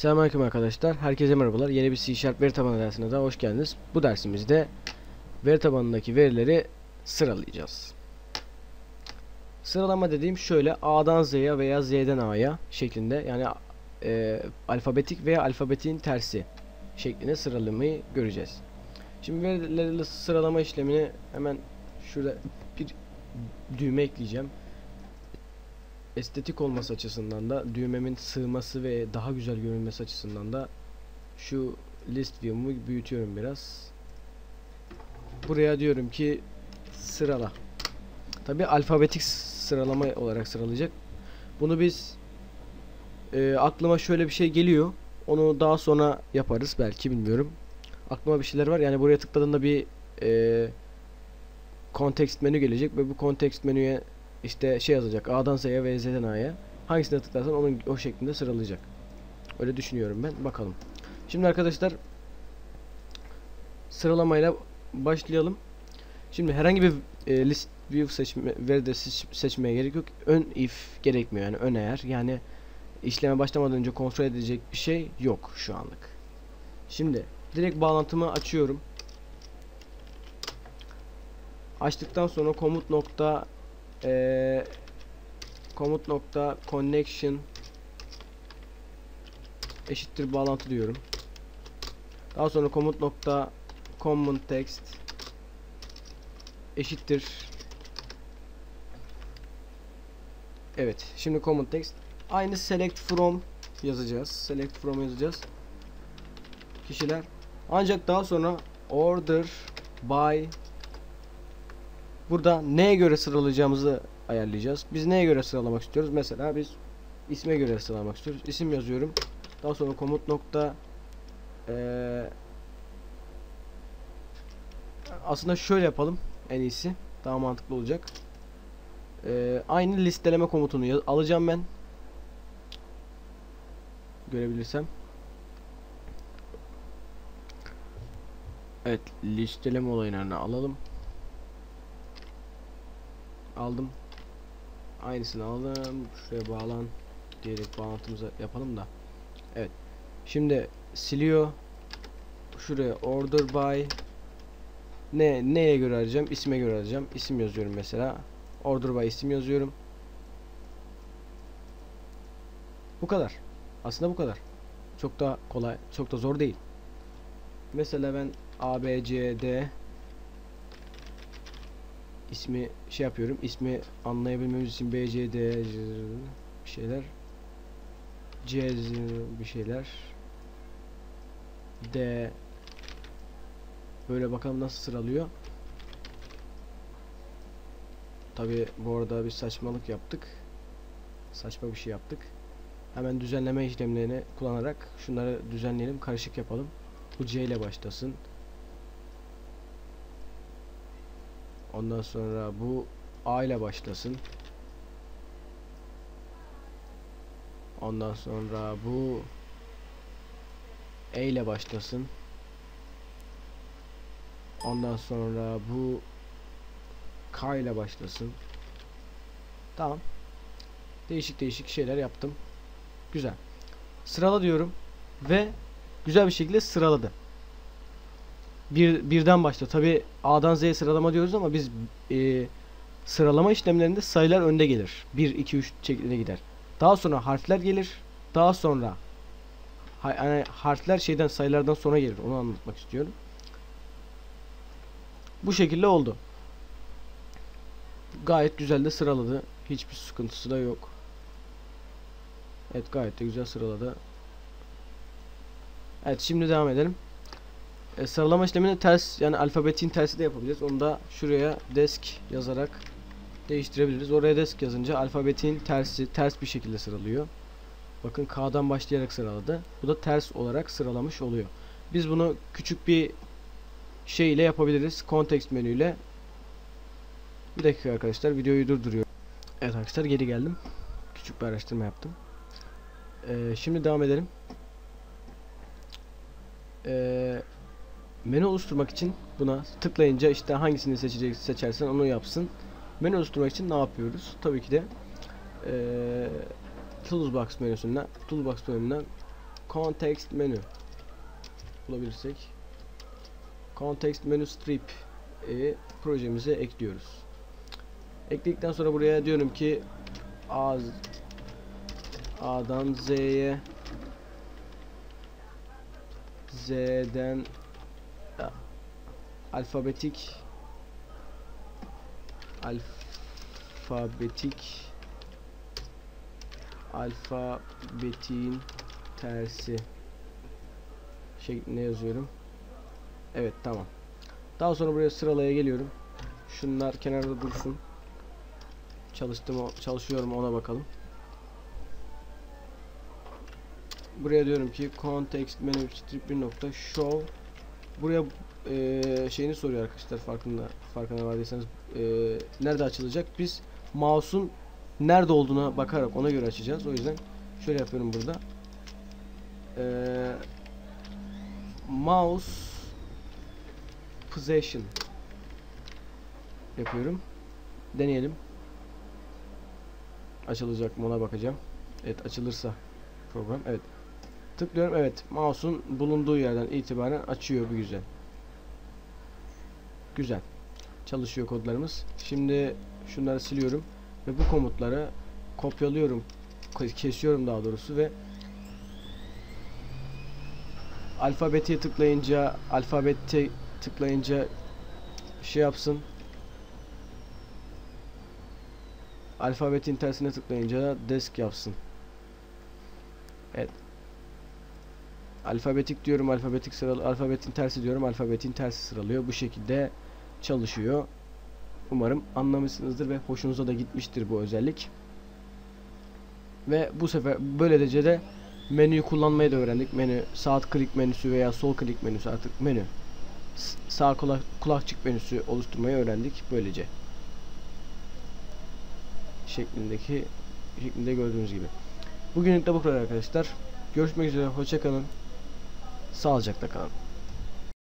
Selamünaleyküm arkadaşlar. Herkese merhabalar. Yeni bir C Sharp veri tabanı dersine daha hoş geldiniz. Bu dersimizde veri tabanındaki verileri sıralayacağız. Sıralama dediğim şöyle A'dan Z'ye veya Z'den A'ya şeklinde yani e, alfabetik veya alfabetin tersi şeklinde sıralamayı göreceğiz. Şimdi verileri sıralama işlemini hemen şurada bir düğme ekleyeceğim estetik olması açısından da düğmemin sığması ve daha güzel görünmesi açısından da şu list view'umu büyütüyorum biraz. Buraya diyorum ki sırala. Tabi alfabetik sıralama olarak sıralayacak. Bunu biz e, aklıma şöyle bir şey geliyor. Onu daha sonra yaparız belki bilmiyorum. Aklıma bir şeyler var. Yani buraya tıkladığında bir e, context menü gelecek ve bu context menüye işte şey yazacak A'dan Z'ye ve Z'den A'ya. Hangisine tıklarsan onun o şeklinde sıralayacak. Öyle düşünüyorum ben. Bakalım. Şimdi arkadaşlar sıralamayla başlayalım. Şimdi herhangi bir e, list view seçme veride seç, seçmeye gerek yok. Ön if gerekmiyor yani ön eğer. Yani işleme başlamadan önce kontrol edecek bir şey yok şu anlık. Şimdi direkt bağlantımı açıyorum. Açtıktan sonra komut nokta ee, komut nokta connection eşittir bağlantı diyorum. Daha sonra komut nokta common text eşittir. Evet şimdi common text. Aynı select from yazacağız. Select from yazacağız. Kişiler. Ancak daha sonra order by Burada neye göre sıralayacağımızı ayarlayacağız. Biz neye göre sıralamak istiyoruz? Mesela biz isme göre sıralamak istiyoruz. İsim yazıyorum. Daha sonra komut nokta ee, aslında şöyle yapalım en iyisi. Daha mantıklı olacak. Ee, aynı listeleme komutunu alacağım ben. Görebilirsem. Evet, listeleme olaylarını alalım aldım. Aynısını aldım. Şuraya bağlan diyerek bağlantımızı yapalım da. Evet. Şimdi siliyor. Şuraya order by ne neye göre arayacağım? İsime göre arayacağım. İsim yazıyorum mesela. Order by isim yazıyorum. Bu kadar. Aslında bu kadar. Çok da kolay, çok da zor değil. Mesela ben A B C D ismi şey yapıyorum. İsmi anlayabilmemiz için B, C, D bir şeyler. C bir şeyler. D böyle bakalım nasıl sıralıyor. Tabi bu arada bir saçmalık yaptık. Saçma bir şey yaptık. Hemen düzenleme işlemlerini kullanarak şunları düzenleyelim, karışık yapalım. Bu C ile başlasın. Ondan sonra bu A ile başlasın. Ondan sonra bu E ile başlasın. Ondan sonra bu K ile başlasın. Tamam. Değişik değişik şeyler yaptım. Güzel. Sırala diyorum ve güzel bir şekilde sıraladı bir, birden başla. Tabi A'dan Z'ye sıralama diyoruz ama biz e, sıralama işlemlerinde sayılar önde gelir. 1, 2, 3 şeklinde gider. Daha sonra harfler gelir. Daha sonra yani harfler şeyden sayılardan sonra gelir. Onu anlatmak istiyorum. Bu şekilde oldu. Gayet güzel de sıraladı. Hiçbir sıkıntısı da yok. Evet gayet de güzel sıraladı. Evet şimdi devam edelim. E, sıralama işlemini ters yani alfabetin tersi de yapabiliriz. Onu da şuraya desk yazarak değiştirebiliriz. Oraya desk yazınca alfabetin tersi ters bir şekilde sıralıyor. Bakın K'dan başlayarak sıraladı. Bu da ters olarak sıralamış oluyor. Biz bunu küçük bir şey ile yapabiliriz. Context menüyle. Bir dakika arkadaşlar videoyu durduruyorum. Evet arkadaşlar geri geldim. Küçük bir araştırma yaptım. Ee, şimdi devam edelim. Eee menü oluşturmak için buna tıklayınca işte hangisini seçecek seçersen onu yapsın. Menü oluşturmak için ne yapıyoruz? Tabii ki de ee, Toolbox menüsünden Toolbox bölümünden context menü bulabilirsek context menü strip e, projemize ekliyoruz. Ekledikten sonra buraya diyorum ki A A'dan Z'ye Z'den alfabetik alfabetik alfabetin tersi şeklinde yazıyorum. Evet tamam. Daha sonra buraya sıralaya geliyorum. Şunlar kenarda dursun. Çalıştım o çalışıyor mu ona bakalım. Buraya diyorum ki context menü strip bir nokta show buraya eee, şeyini soruyor arkadaşlar farkında farkına vardıysanız. Eee, nerede açılacak? Biz mouse'un nerede olduğuna bakarak ona göre açacağız. O yüzden şöyle yapıyorum burada. Eee, mouse possession yapıyorum. Deneyelim. Açılacak mı ona bakacağım. Evet açılırsa program. Evet tıklıyorum evet mouse'un bulunduğu yerden itibaren açıyor bu güzel. Güzel. Çalışıyor kodlarımız. Şimdi şunları siliyorum ve bu komutları kopyalıyorum ke- kesiyorum daha doğrusu ve alfabetiye tıklayınca alfabete tıklayınca şey yapsın. Alfabetin tersine tıklayınca desk yapsın. Evet alfabetik diyorum alfabetik sıralı alfabetin tersi diyorum alfabetin tersi sıralıyor. Bu şekilde çalışıyor. Umarım anlamışsınızdır ve hoşunuza da gitmiştir bu özellik. Ve bu sefer böylece de menüyü kullanmayı da öğrendik. Menü sağ klik menüsü veya sol klik menüsü artık menü. Sağ kulak, kulakçık menüsü oluşturmayı öğrendik böylece. Şeklindeki şeklinde gördüğünüz gibi. Bugünlük de bu kadar arkadaşlar. Görüşmek üzere hoşça kalın sağlıcakla kalın